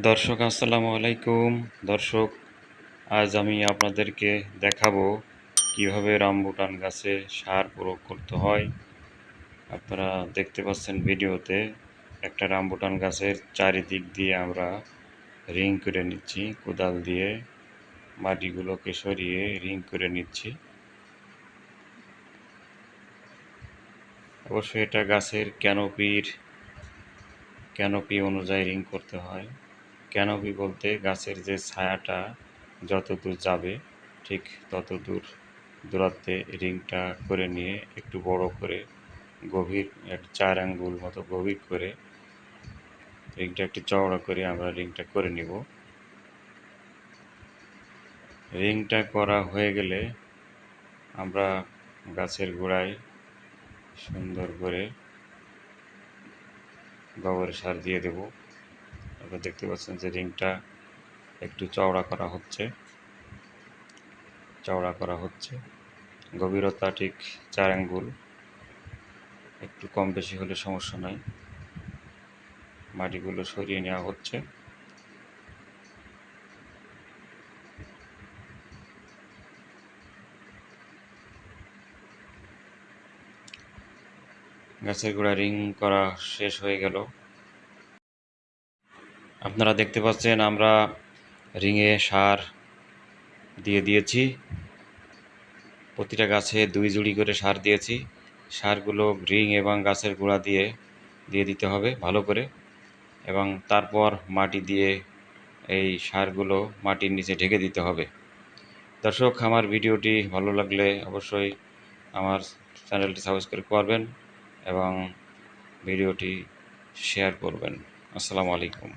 দর্শক, আসসালামু আলাইকুম। দর্শক, আজ আমি আপনাদেরকে দেখাবো কীভাবে রামবুটান গাছে সার প্রয়োগ করতে হয়। আপনারা দেখতে পাচ্ছেন ভিডিওতে একটা রামবুটান গাছের চারিদিক দিয়ে আমরা রিং করে নিচ্ছি, কোদাল দিয়ে মাটিগুলোকে সরিয়ে রিং করে নিচ্ছি। অবশ্যই এটা গাছের ক্যানোপির, ক্যানোপি অনুযায়ী রিং করতে হয়। ক্যানোপি বলতে গাছের যে ছায়াটা যত দূর যাবে, ঠিক তত দূর দূরত্বে রিংটা করে নিয়ে একটু বড় করে গভীর এক চার আঙ্গুল মতো গভীর করে রিংটা একটু চওড়া করে আমরা রিংটা করে নিব। রিংটা করা হয়ে গেলে আমরা গাছের গোড়ায় সুন্দর করে গোবর সার দিয়ে দেব। আপনারা দেখতে পাচ্ছেন যে রিংটা একটু চওড়া করা হচ্ছে। চওড়া করা হচ্ছে। গভীরতা ঠিক চার আঙ্গুল একটু কম বেশি হলে সমস্যা নাই। মাটিগুলো সরিয়ে নেওয়া হচ্ছে। গাছের গোড়া রিং করা শেষ হয়ে গেল। আপনারা দেখতে পাচ্ছেন আমরা রিংয়ে সার দিয়ে দিয়েছি। প্রতিটা গাছে দুই জুড়ি করে সার দিয়েছি। সারগুলো রিং এবং গাছের গোড়া দিয়ে দিয়ে দিতে হবে ভালো করে। এবং তারপর মাটি দিয়ে এই সারগুলো মাটির নিচে ঢেকে দিতে হবে। দর্শক, আমার ভিডিওটি ভালো লাগলে অবশ্যই আমার চ্যানেলটি সাবস্ক্রাইব করবেন এবং ভিডিওটি শেয়ার করবেন। আসসালামু আলাইকুম।